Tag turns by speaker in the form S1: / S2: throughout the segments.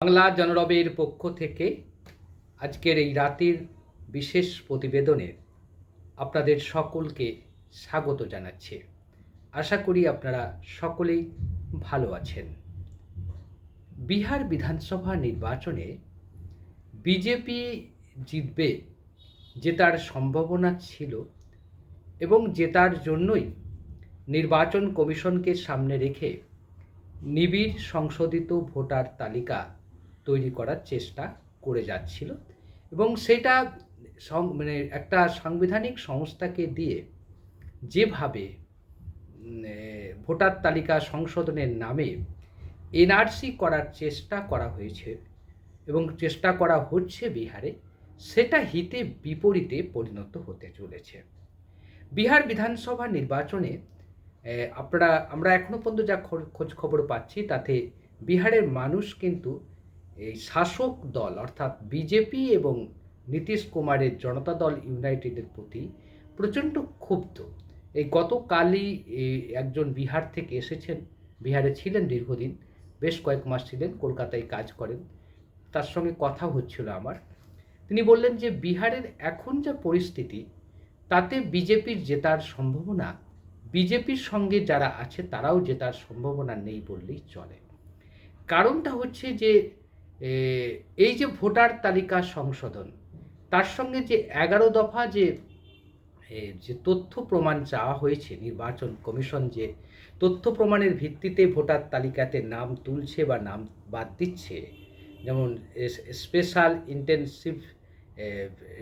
S1: বাংলা জনরবের পক্ষ থেকে আজকের এই রাতের বিশেষ প্রতিবেদনের আপনাদের সকলকে স্বাগত জানাচ্ছি। আশা করি আপনারা সকলেই ভালো আছেন। বিহার বিধানসভা নির্বাচনে বিজেপি জিতবে জেতার সম্ভাবনা ছিল এবং জেতার জন্যই নির্বাচন কমিশনকে সামনে রেখে নিবিড় সংশোধিত ভোটার তালিকা তৈরি করার চেষ্টা করে যাচ্ছিল এবং সেটা মানে একটা সাংবিধানিক সংস্থাকে দিয়ে যেভাবে ভোটার তালিকা সংশোধনের নামে এনআরসি করার চেষ্টা করা হয়েছে এবং চেষ্টা করা হচ্ছে বিহারে, সেটা হিতে বিপরীতে পরিণত হতে চলেছে। বিহার বিধানসভা নির্বাচনে আপনারা, আমরা এখনও পর্যন্ত যা খোঁজ খবর পাচ্ছি তাতে বিহারের মানুষ কিন্তু এই শাসক দল, অর্থাৎ বিজেপি এবং নীতিশ কুমারের জনতা দল ইউনাইটেডের প্রতি প্রচণ্ড ক্ষুব্ধ। এই গতকালই একজন বিহার থেকে এসেছেন, বিহারে ছিলেন দীর্ঘদিন, বেশ কয়েক মাস ছিলেন, কলকাতায় কাজ করেন। তার সঙ্গে কথা হচ্ছিল আমার। তিনি বললেন যে, বিহারের এখন যা পরিস্থিতি, তাতে বিজেপির জেতার সম্ভাবনা, বিজেপির সঙ্গে যারা আছে তারাও জেতার সম্ভাবনা নেই বললেই চলে। কারণটা হচ্ছে যে এই যে ভোটার তালিকা সংশোধন, তার সঙ্গে যে এগারো দফা যে যে তথ্য প্রমাণ চাওয়া হয়েছে, নির্বাচন কমিশন যে তথ্য প্রমাণের ভিত্তিতে ভোটার তালিকাতে নাম তুলছে বা নাম বাদ দিচ্ছে, যেমন স্পেশাল ইন্টেনসিভ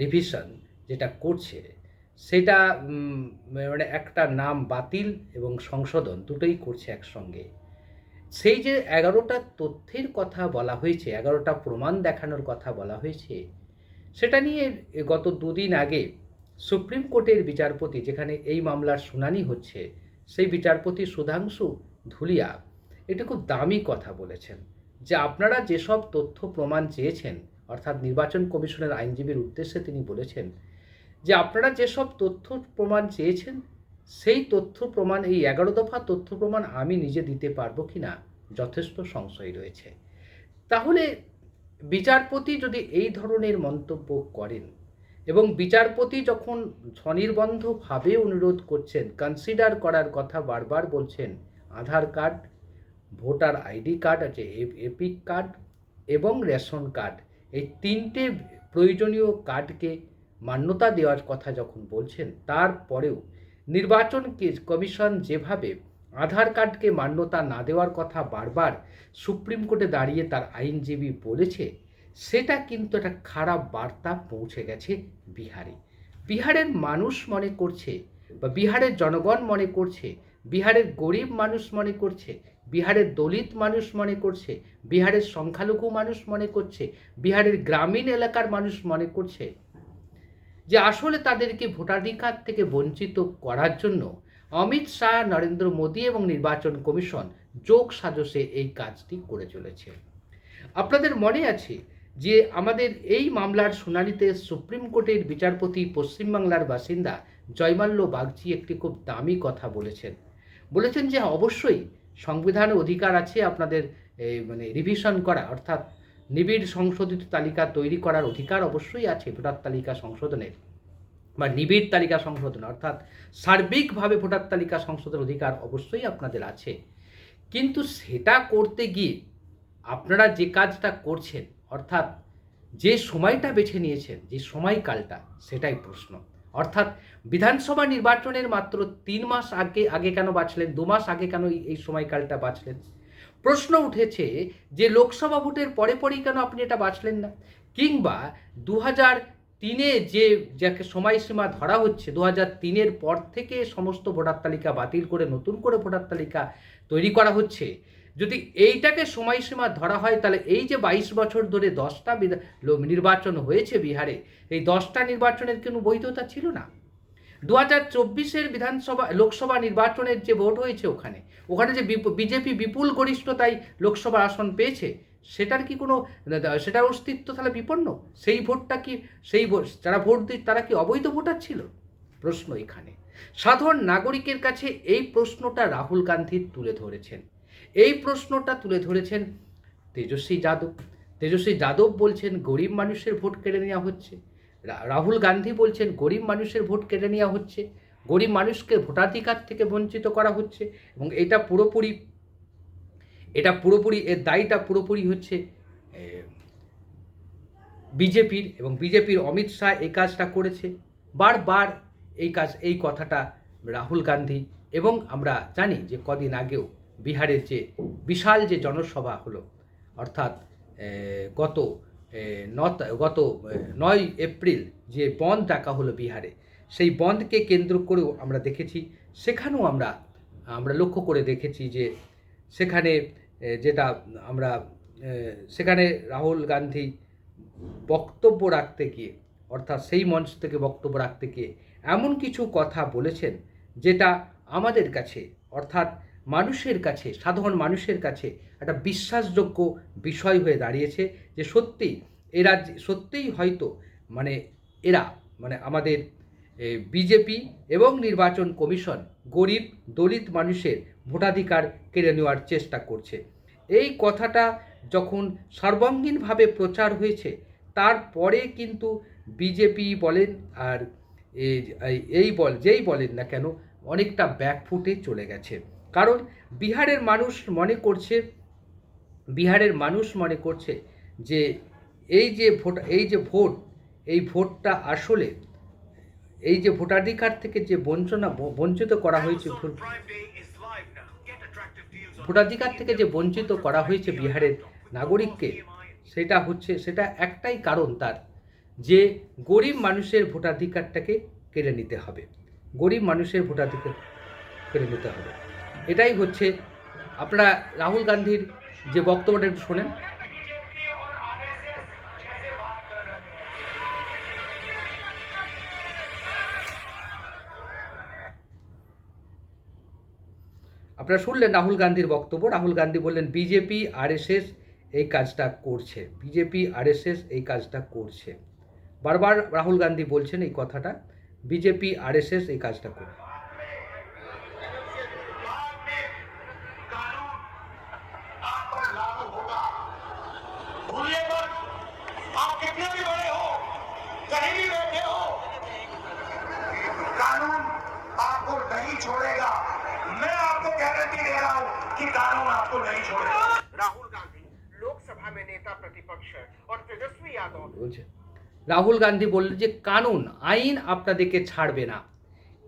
S1: রিভিশন যেটা করছে, সেটা মানে একটা নাম বাতিল এবং সংশোধন দুটোই করছে একসঙ্গে। সেই যে এগারোটা তথ্যের কথা বলা হয়েছে, এগারোটা প্রমাণ দেখানোর কথা বলা হয়েছে, সেটা নিয়ে গত দুদিন আগে সুপ্রিম কোর্টের বিচারপতি, যেখানে এই মামলার শুনানি হচ্ছে, সেই বিচারপতি সুধাংশু ধুলিয়া এটা খুব দামি কথা বলেছেন যে আপনারা যেসব তথ্য প্রমাণ চেয়েছেন, অর্থাৎ নির্বাচন কমিশনের আইনজীবীর উদ্দেশ্যে তিনি বলেছেন যে আপনারা যেসব তথ্য প্রমাণ চেয়েছেন, সেই তথ্য প্রমাণ, এই এগারো দফা তথ্য প্রমাণ আমি নিজে দিতে পারব কি না যথেষ্ট সংশয় রয়েছে। তাহলে বিচারপতি যদি এই ধরনের মন্তব্য করেন এবং বিচারপতি যখন স্বনির্বন্ধভাবে অনুরোধ করছেন কনসিডার করার কথা বারবার বলছেন, Aadhaar card, voter ID card আছে, এপিক কার্ড এবং রেশন কার্ড, এই তিনটে প্রয়োজনীয় কার্ডকে মান্যতা দেওয়ার কথা যখন বলছেন, তারপরেও নির্বাচন কমিশন যেভাবে আধার কার্ডকে মান্যতা না দেওয়ার কথা বারবার সুপ্রিম কোর্টে দাঁড়িয়ে তার আইনজীবী বলেছে, সেটা কিন্তু একটা খারাপ বার্তা পৌঁছে গেছে বিহারে। বিহারের মানুষ মনে করছে বা বিহারের জনগণ মনে করছে, বিহারের গরিব মানুষ মনে করছে, বিহারের দলিত মানুষ মনে করছে, বিহারের সংখ্যালঘু মানুষ মনে করছে, বিহারের গ্রামীণ এলাকার মানুষ মনে করছে যে আসলে তাদেরকে ভোটাধিকার থেকে বঞ্চিত করার জন্য অমিত শাহ, নরেন্দ্র মোদী এবং নির্বাচন কমিশন যোগ সাজসে এই কাজটি করে চলেছে। আপনাদের মনে আছে যে আমাদের এই মামলার শুনানিতে সুপ্রিম কোর্টের বিচারপতি পশ্চিমবাংলার বাসিন্দা জয়মাল্য বাগচি একটি খুব দামি কথা বলেছেন। বলেছেন যে অবশ্যই সংবিধানে অধিকার আছে আপনাদের মানে রিভিশন করা, অর্থাৎ নিবিড় সংশোধিত তালিকা তৈরি করার অধিকার অবশ্যই আছে ভোটার তালিকা সংশোধনের। বা নিবিড় তালিকা সংশোধন, অর্থাৎ সার্বিকভাবে ভোটার তালিকা সংশোধনের অধিকার অবশ্যই আপনাদের আছে। কিন্তু সেটা করতে গিয়ে আপনারা যে কাজটা করছেন, অর্থাৎ যে সময়টা বেছে নিয়েছেন, যে সময়কালটা, সেটাই প্রশ্ন। অর্থাৎ বিধানসভা নির্বাচনের মাত্র তিন মাস আগে আগে কেন বাঁচলেন দু মাস আগে কেন এই- এই সময়কালটা বাঁচলেন প্রশ্ন উঠেছে যে লোকসভা ভোটের পরে পরেই কেন আপনি এটা বাঁচলেন না? কিংবা দু হাজার তিনে যে যাকে সময়সীমা ধরা হচ্ছে দু হাজার তিনের পর থেকে সমস্ত ভোটার তালিকা বাতিল করে, নতুন করে ভোটার তালিকা তৈরি করা হচ্ছে। যদি এইটাকে সময়সীমা ধরা হয়, তাহলে এই যে বাইশ বছর ধরে দশটা নির্বাচন হয়েছে বিহারে, এই দশটা নির্বাচনের কোনো বৈধতা ছিল না। দু হাজার চব্বিশের বিধানসভা, লোকসভা নির্বাচনের যে ভোট হয়েছে ওখানে ওখানে যে বিজেপি বিপুল গরিষ্ঠতায় লোকসভা আসন পেয়েছে সেটার কি কোনো সেটার অস্তিত্ব তাহলে বিপন্ন? সেই ভোটটা কি, সেই যারা ভোট দিচ্ছে তারা কি অবৈধ ভোটার ছিল? প্রশ্ন এখানে। সাধারণ নাগরিকের কাছে এই প্রশ্নটা রাহুল গান্ধী তুলে ধরেছেন। এই প্রশ্নটা তুলে ধরেছেন তেজস্বী যাদব। তেজস্বী যাদব বলছেন, গরিব মানুষের ভোট কেড়ে নেওয়া হচ্ছে। রাহুল গান্ধী বলছেন, গরিব মানুষের ভোট কেড়ে নেওয়া হচ্ছে। গরিব মানুষকে ভোটাধিকার থেকে বঞ্চিত করা হচ্ছে এবং এটা পুরোপুরি এটা পুরোপুরি, এর দায়টা পুরোপুরি হচ্ছে বিজেপির এবং বিজেপির অমিত শাহ এই কাজটা করেছে। বারবার এই কাজ, এই কথাটা রাহুল গান্ধী এবং আমরা জানি যে কদিন আগেও বিহারের যে বিশাল যে জনসভা হলো, অর্থাৎ গত ন গত নয় এপ্রিল যে বন্ধ ডাকা হলো বিহারে, সেই বন্ধকে কেন্দ্র করেও আমরা দেখেছি। সেখানেও আমরা আমরা লক্ষ্য করে দেখেছি যে সেখানে যেটা আমরা সেখানে রাহুল গান্ধী বক্তব্য রাখতে গিয়ে, অর্থাৎ সেই মঞ্চ থেকে বক্তব্য রাখতে গিয়ে এমন কিছু কথা বলেছেন, যেটা আমাদের কাছে, অর্থাৎ মানুষের কাছে, সাধারণ মানুষের কাছে একটা বিশ্বাসযোগ্য বিষয় হয়ে দাঁড়িয়েছে যে সত্যি এরা সত্যিই হয়তো মানে এরা মানে আমাদের বিজেপি এবং নির্বাচন কমিশন গরিব, দলিত মানুষের ভোটাধিকার কেড়ে নেওয়ার চেষ্টা করছে। এই কথাটা যখন সর্বাঙ্গীনভাবে প্রচার হয়েছে, তারপরে কিন্তু বিজেপি বলেন আর এই- বল, যেই বলেন না কেন, অনেকটা ব্যাকফুটে চলে গেছে। কারণ বিহারের মানুষ মনে করছে, বিহারের মানুষ মনে করছে যে এই যে ভোট, এই যে ভোট, এই ভোটটা আসলে এই যে ভোটাধিকার থেকে যে বঞ্চনা বঞ্চিত করা হয়েছে ভোট- ভোটাধিকার থেকে যে বঞ্চিত করা হয়েছে বিহারের নাগরিককে সেটা হচ্ছে সেটা একটাই কারণ তার যে গরিব মানুষের ভোটাধিকারটাকে কেড়ে নিতে হবে। গরিব মানুষের ভোটাধিকার কেড়ে নিতে হবে। এটাই হচ্ছে আপনারা রাহুল গান্ধীর যে বক্তব্যটা একটু শোনেন। আপনারা শুনলেন রাহুল গান্ধীর বক্তব্য রাহুল গান্ধী বললেন বিজেপি আরএসএস এই কাজটা করছে বিজেপি আরএসএস এই কাজটা করছে বারবার রাহুল গান্ধী বলছেন এই কথাটা বিজেপি আরএসএস এই কাজটা করছে
S2: आप पर लागू होगा भूलिए मत आप कितने भी बड़े हो कहीं भी बैठे हो कानून आपको नहीं छोड़ेगा मैं आपको गारंटी दे रहा हूं कि कानून आपको नहीं छोड़ेगा
S3: राहुल गांधी लोकसभा में नेता प्रतिपक्ष है और तेजस्वी यादव
S1: বলছে রাহুল গান্ধী বললেন যে কানুন আইন আপনাদেরকে ছাড়বে না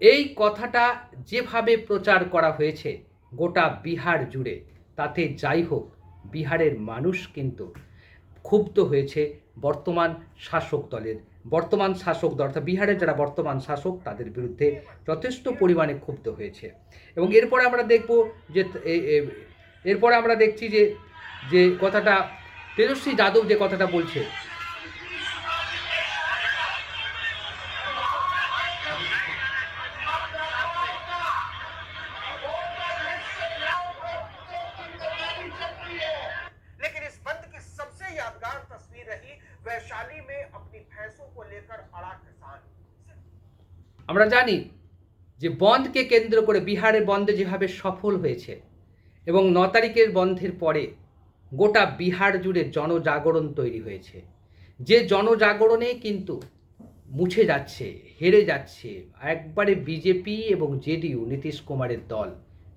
S1: এই কথাটা যেভাবে প্রচার করা হয়েছে গোটা বিহার জুড়ে তাতে যাই হোক বিহারের মানুষ কিন্তু ক্ষুব্ধ হয়েছে বর্তমান শাসক দলের বর্তমান শাসক দল অর্থাৎ বিহারের যারা বর্তমান শাসক তাদের বিরুদ্ধে যথেষ্ট পরিমাণে ক্ষুব্ধ হয়েছে এবং এরপরে আমরা দেখব যে এ- এ- এরপরে আমরা দেখছি যে যে কথাটা তেজস্বী যাদব যে কথাটা বলছে
S3: लेकिन इस बंद की सबसे यादगार तस्वीर रही वैशाली में
S1: আমরা জানি যে বন্ধকে কেন্দ্র করে বিহারের বন্ধে যেভাবে সফল হয়েছে এবং ন তারিখের বন্ধের পরে গোটা বিহার জুড়ে জনজাগরণ তৈরি হয়েছে। যে জনজাগরণে কিন্তু মুছে যাচ্ছে, হেরে যাচ্ছে, একবারে বিজেপি এবং জেডিইউ নীতিশ কুমারের দল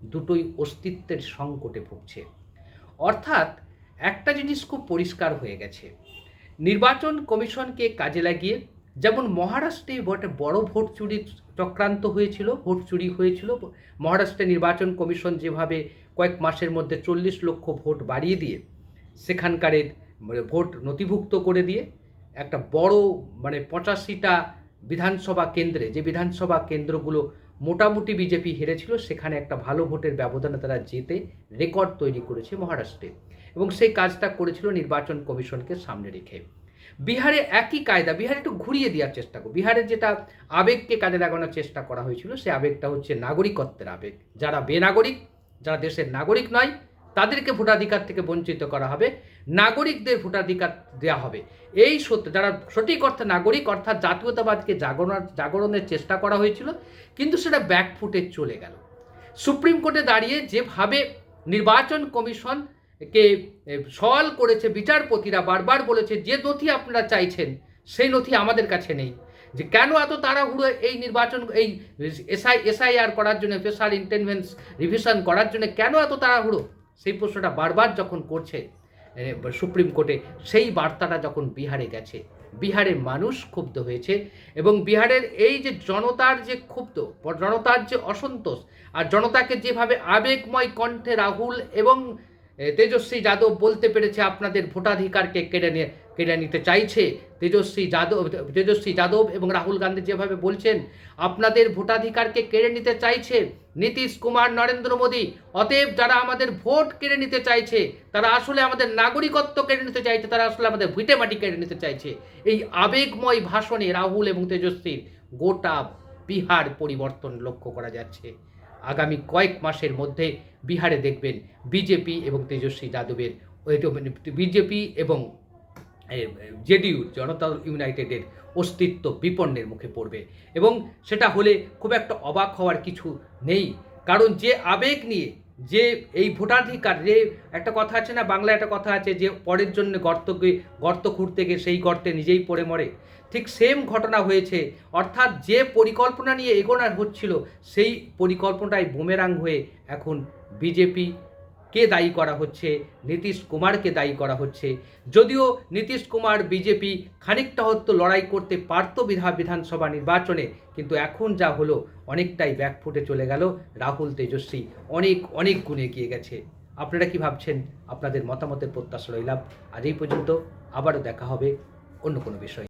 S1: দুটোই অস্তিত্বের সংকটে ভুগছে। অর্থাৎ একটা জিনিস খুব পরিষ্কার হয়ে গেছে। নির্বাচন কমিশনকে কাজে লাগিয়ে যেমন মহারাষ্ট্রে একটা বড় ভোট চুরির চক্রান্ত হয়েছিল, ভোট চুরি হয়েছিল, মহারাষ্ট্রে নির্বাচন কমিশন যেভাবে কয়েক মাসের মধ্যে চল্লিশ লক্ষ ভোট বাড়িয়ে দিয়ে সেখানকারের মানে ভোট নথিভুক্ত করে দিয়ে একটা বড় মানে পঁচাশিটা বিধানসভা কেন্দ্রে, যে বিধানসভা কেন্দ্রগুলো মোটামুটি বিজেপি হেরেছিল, সেখানে একটা ভালো ভোটের ব্যবধানে তারা জিতে রেকর্ড তৈরি করেছে মহারাষ্ট্রে এবং সেই কাজটা করেছিল নির্বাচন কমিশনকে সামনে রেখে। বিহারে একই কায়দা, বিহারে একটু ঘুরিয়ে দেওয়ার চেষ্টা করো বিহারের যেটা আবেগকে কাজে লাগানোর চেষ্টা করা হয়েছিল, সে আবেগটা হচ্ছে নাগরিকত্বের আবেগ। যারা বেনাগরিক, যারা দেশের নাগরিক নয়, তাদেরকে ভোটাধিকার থেকে বঞ্চিত করা হবে। নাগরিকদের ভোটাধিকার দেওয়া হবে। এই সত্য, যারা সঠিক অর্থে নাগরিক, অর্থাৎ জাতীয়তাবাদকে জাগরণ জাগরণের চেষ্টা করা হয়েছিল, কিন্তু সেটা ব্যাকফুটে চলে গেল। সুপ্রিম কোর্টে দাঁড়িয়ে যেভাবে নির্বাচন কমিশন কে সওয়াল করেছে, বিচারপতিরা বারবার বলেছে, যে নথি আপনারা চাইছেন, সেই নথি আমাদের কাছে নেই। যে কেন এত তাড়াহুড়ো এই নির্বাচন, এই এসআই, এসআইআর করার জন্য স্পেশাল ইন্টেনভেন্স রিভিশন করার জন্য, কেন এত তাড়াহুড়ো? সেই প্রশ্নটা বারবার যখন করছে সুপ্রিম কোর্টে সেই বার্তাটা যখন বিহারে গেছে, বিহারের মানুষ ক্ষুব্ধ হয়েছে এবং বিহারের এই যে জনতার যে ক্ষুব্ধ, জনতার যে অসন্তোষ, আর জনতাকে যেভাবে আবেগময় কণ্ঠে রাহুল এবং তেজস্বী যাদব বলতে পেরেছে আপনাদের ভোটাধিকারকে কেড়ে নিয়ে, কেড়ে নিতে চাইছে। তেজস্বী যাদব তেজস্বী যাদব এবং রাহুল গান্ধী যেভাবে বলছেন, আপনাদের ভোটাধিকারকে কেড়ে নিতে চাইছে নীতিশ কুমার, নরেন্দ্র মোদী। অতএব যারা আমাদের ভোট কেড়ে নিতে চাইছে, তারা আসলে আমাদের নাগরিকত্ব কেড়ে নিতে চাইছে, তারা আসলে আমাদের ভিটে মাটি কেড়ে নিতে চাইছে। এই আবেগময় ভাষণে রাহুল এবং তেজস্বীর গোটা বিহার পরিবর্তন লক্ষ্য করা যাচ্ছে। আগামী কয়েক মাসের মধ্যে বিহারে দেখবেন বিজেপি এবং তেজস্বী যাদবের বিজেপি এবং জেডিইউ, জনতা ইউনাইটেডের অস্তিত্ব বিপন্নের মুখে পড়বে। এবং সেটা হলে খুব একটা অবাক হওয়ার কিছু নেই। কারণ যে আবেগ নিয়ে যে এই ভোটাধিকার, যে একটা কথা আছে না, বাংলায় একটা কথা আছে যে পরের জন্য গর্ত গর্ত খুঁড়তে গিয়ে সেই গর্তে নিজেই পড়ে মরে। ঠিক সেম ঘটনা হয়েছে। অর্থাৎ যে পরিকল্পনা নিয়ে এগোনো হচ্ছিল, সেই পরিকল্পনাটাই বুমেরাং হয়ে এখন বিজেপি কে দায়ী করা হচ্ছে? নীতিশ কুমারকে দায়ী করা হচ্ছে। যদিও নীতিশ কুমার বিজেপি খানিকটা হয়তো লড়াই করতে পারতো বিধা বিধানসভা নির্বাচনে, কিন্তু এখন যা হলো অনেকটাই ব্যাকফুটে চলে গেল রাহুল তেজস্বী। অনেক অনেক গুণে এগিয়ে গেছে। আপনারা কি ভাবছেন? আপনাদের মতামতের প্রত্যাশা রইলাম। আজ এই পর্যন্ত আবারও দেখা হবে অন্য কোনো বিষয়।